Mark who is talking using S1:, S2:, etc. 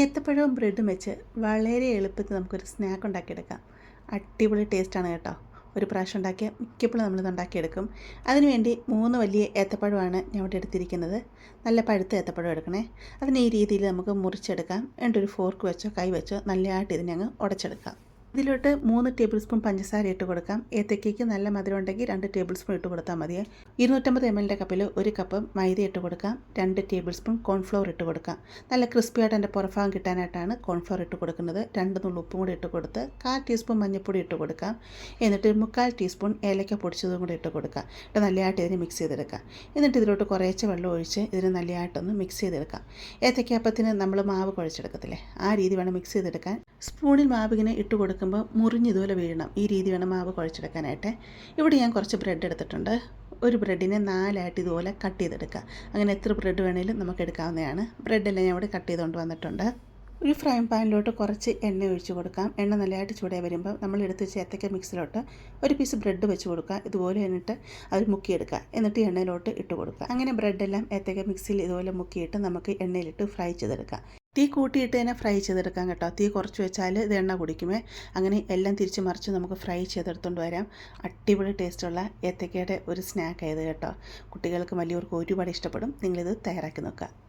S1: ഏത്തപ്പഴവും ബ്രെഡും വെച്ച് വളരെ എളുപ്പത്തിൽ നമുക്കൊരു സ്നാക്ക് ഉണ്ടാക്കിയെടുക്കാം. അടിപൊളി ടേസ്റ്റാണ് കേട്ടോ. ഒരു പ്രാവശ്യം ഉണ്ടാക്കിയ മിക്കപ്പോഴും നമ്മളിത് ഉണ്ടാക്കിയെടുക്കും. അതിനുവേണ്ടി മൂന്ന് വലിയ ഏത്തപ്പഴമാണ് ഞാൻ ഇവിടെ എടുത്തിരിക്കുന്നത്. നല്ല പഴുത്ത ഏത്തപ്പഴം എടുക്കണേ. അതിന് ഈ രീതിയിൽ നമുക്ക് മുറിച്ചെടുക്കാം. എന്നിട്ടൊരു ഫോർക്ക് വെച്ചോ കൈ വെച്ചോ നല്ലതായിട്ട് ഇതിനെ അങ്ങ് ഉടച്ചെടുക്കാം. ഇതിലോട്ട് മൂന്ന് ടേബിൾ സ്പൂൺ പഞ്ചസാര ഇട്ട് കൊടുക്കാം. ഏത്തക്കയ്ക്ക് നല്ല മധുരം ഉണ്ടെങ്കിൽ രണ്ട് ടേബിൾ സ്പൂൺ ഇട്ട് കൊടുത്താൽ മതി. ഇരുന്നൂറ്റമ്പത് എം എല്ലിന്റെ കപ്പിൽ ഒരു കപ്പ് മൈദ ഇട്ട് കൊടുക്കാം. രണ്ട് ടേബിൾ സ്പൂൺ കോൺഫ്ലവർ ഇട്ട് കൊടുക്കാം. നല്ല ക്രിസ്പിയായിട്ട് എന്റെ പുറഭാഗം കിട്ടാനായിട്ടാണ് കോൺഫ്ലോർ ഇട്ട് കൊടുക്കുന്നത്. രണ്ട് നുള്ളു ഉപ്പും കൂടി ഇട്ട് കൊടുത്ത് കാൽ ടീസ്പൂൺ മഞ്ഞൾപ്പൊടി ഇട്ട് കൊടുക്കാം. എന്നിട്ട് മുക്കാൽ ടീസ്പൂൺ ഏലക്ക പൊടിച്ചതും കൂടി ഇട്ട് കൊടുക്കാം. എന്നിട്ട് നല്ലതായിട്ട് ഇതിനെ മിക്സ് ചെയ്തെടുക്കാം. എന്നിട്ട് ഇതിലോട്ട് കുറേശ്ശെ വെള്ളം ഒഴിച്ച് ഇതിന് നല്ലതായിട്ടൊന്ന് മിക്സ് ചെയ്തെടുക്കാം. ഏത്തക്കയപ്പത്തിന് നമ്മൾ മാവ് കുഴച്ചെടുക്കത്തില്ലേ? ആ രീതി വേണം മിക്സ് ചെയ്തെടുക്കാൻ. സ്പൂണിൽ മാവ് ഇങ്ങനെ ഇട്ട് കൊടുക്കുമ്പോൾ മുറിഞ്ഞ് ഇതുപോലെ വീഴണം. ഈ രീതി വേണം മാവ് കുഴച്ചെടുക്കാനായിട്ട്. ഇവിടെ ഞാൻ കുറച്ച് ബ്രെഡ് എടുത്തിട്ടുണ്ട്. ഒരു ബ്രെഡിനെ നാലായിട്ട് ഇതുപോലെ കട്ട് ചെയ്തെടുക്കുക. അങ്ങനെ എത്ര ബ്രെഡ് വേണേലും നമുക്ക് എടുക്കാവുന്നതാണ്. ബ്രെഡെല്ലാം ഞാൻ ഇവിടെ കട്ട് ചെയ്തുകൊണ്ട് വന്നിട്ടുണ്ട്. ഒരു ഫ്രൈ പാനിലോട്ട് കുറച്ച് എണ്ണ ഒഴിച്ച് കൊടുക്കാം. എണ്ണ നല്ലതായിട്ട് ചൂടായി വരുമ്പോൾ നമ്മൾ എടുത്ത് ചേത്തക്ക മിക്സിലോട്ട് ഒരു പീസ് ബ്രെഡ് വെച്ച് കൊടുക്കുക. ഇതുപോലെ എന്നിട്ട് അത് മുക്കിയെടുക്കുക. എന്നിട്ട് എണ്ണയിലോട്ട് ഇട്ട് കൊടുക്കുക. അങ്ങനെ ബ്രെഡെല്ലാം ഏത്തക്ക മിക്സിയിൽ ഇതുപോലെ മുക്കിയിട്ട് നമുക്ക് എണ്ണയിലിട്ട് ഫ്രൈ ചെയ്തെടുക്കാം. തീ കൂട്ടിയിട്ട് തന്നെ ഫ്രൈ ചെയ്തെടുക്കാം കേട്ടോ. തീ കുറച്ച് വെച്ചാൽ ഇത് എണ്ണ കുടിക്കുമേ. അങ്ങനെ എല്ലാം തിരിച്ച് മറിച്ച് നമുക്ക് ഫ്രൈ ചെയ്തെടുത്തുകൊണ്ട് വരാം. അടിപൊളി ടേസ്റ്റുള്ള ഏത്തക്കയുടെ ഒരു സ്നാക്ക് ആയത് കേട്ടോ. കുട്ടികൾക്കും വലിയവർക്കും ഒരുപാട് ഇഷ്ടപ്പെടും. നിങ്ങളിത് തയ്യാറാക്കി നോക്കുക.